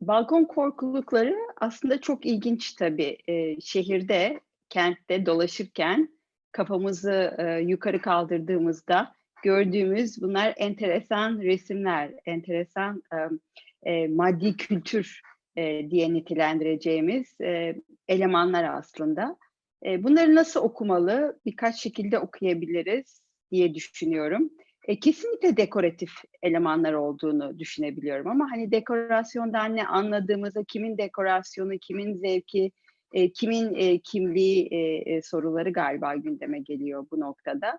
Balkon korkulukları aslında çok ilginç tabii. Eee, şehirde, kentte dolaşırken kafamızı, eee, yukarı kaldırdığımızda gördüğümüz bunlar enteresan resimler, enteresan, emm, eee, maddi kültür, eee, diye nitelendireceğimiz, eee, elemanlar aslında. Eee, bunları nasıl okumalı, birkaç şekilde okuyabiliriz diye düşünüyorum. Eee, kesinlikle dekoratif elemanlar olduğunu düşünebiliyorum ama, hani, dekorasyondan ne anladığımızı, kimin dekorasyonu, kimin zevki, eee, kimin, eee, kimliği, eee, eee, soruları galiba gündeme geliyor bu noktada.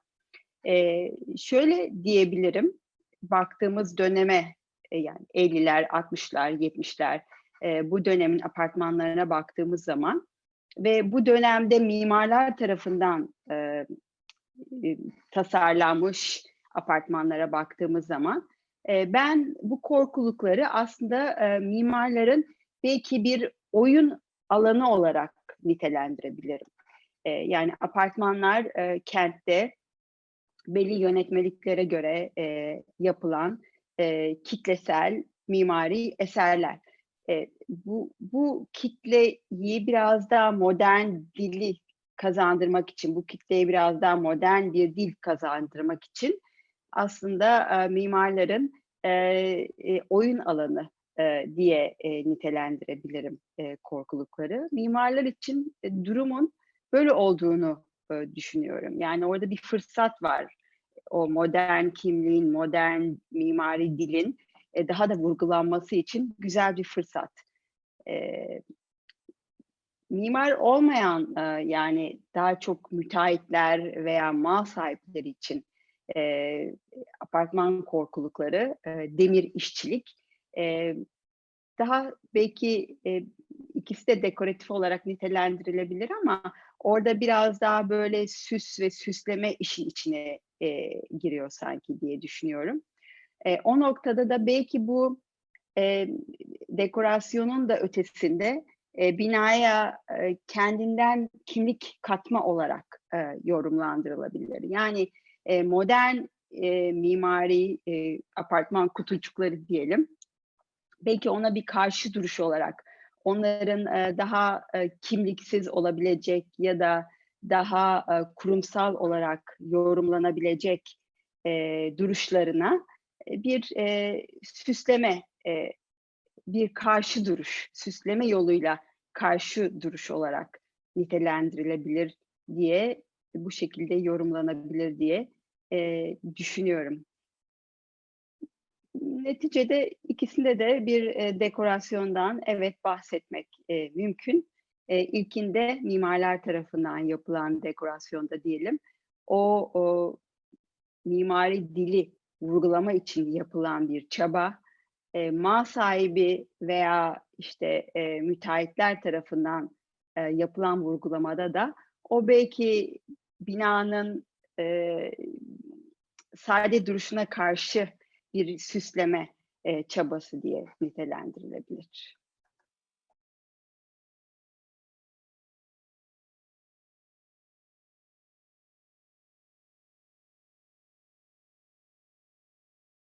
Eee, şöyle diyebilirim, baktığımız döneme, eee, yani 50'ler, 60'lar, 70'ler, eee, bu dönemin apartmanlarına baktığımız zaman ve bu dönemde mimarlar tarafından, eee, eee, tasarlanmış apartmanlara baktığımız zaman, eee, ben bu korkulukları aslında, eee, mimarların belki bir oyun alanı olarak nitelendirebilirim. Eee, yani apartmanlar, kentte belli yönetmeliklere göre, yapılan, kitlesel mimari eserler. Bu bu kitleyi biraz daha modern dili kazandırmak için, bu kitleye biraz daha modern bir dil kazandırmak için aslında, eee, mimarların, eee, eee, oyun alanı, eee, diye, eee, nitelendirebilirim, eee, korkulukları. Mimarlar için, eee, durumun böyle olduğunu, eee, düşünüyorum. Yani orada bir fırsat var. O modern kimliğin, modern mimari dilin, eee, daha da vurgulanması için güzel bir fırsat. Eee mimar olmayan, eee, yani daha çok müteahhitler veya mal sahipleri için, eee, apartman korkulukları, eee, demir işçilik, eee, daha belki, eee, ikisi de dekoratif olarak nitelendirilebilir ama orada biraz daha böyle süs ve süsleme işin içine, eee, giriyor sanki diye düşünüyorum. Eee, o noktada da belki bu, eee, dekorasyonun da ötesinde, eee, binaya, eee, kendinden kimlik katma olarak, eee, yorumlandırılabilir. Yani, eee, modern, eee, mimari, eee, apartman kutucukları diyelim, belki ona bir karşı duruş olarak onların, eee, daha, eee, kimliksiz olabilecek ya da daha, eee, kurumsal olarak yorumlanabilecek, eee, duruşlarına, eee, bir, eee, süsleme, eee, bir karşı duruş, süsleme yoluyla karşı duruş olarak nitelendirilebilir diye, bu şekilde yorumlanabilir diye, eee, düşünüyorum. Neticede ikisinde de bir, eee, dekorasyondan evet bahsetmek, eee, mümkün. Eee, ilkinde mimarlar tarafından yapılan dekorasyonda diyelim, o, o mimari dili vurgulama için yapılan bir çaba, eee, mal sahibi veya, işte, eee, müteahhitler tarafından, eee, yapılan vurgulamada da o belki binanın, eee, sade duruşuna karşı bir süsleme, eee, çabası diye nitelendirilebilir.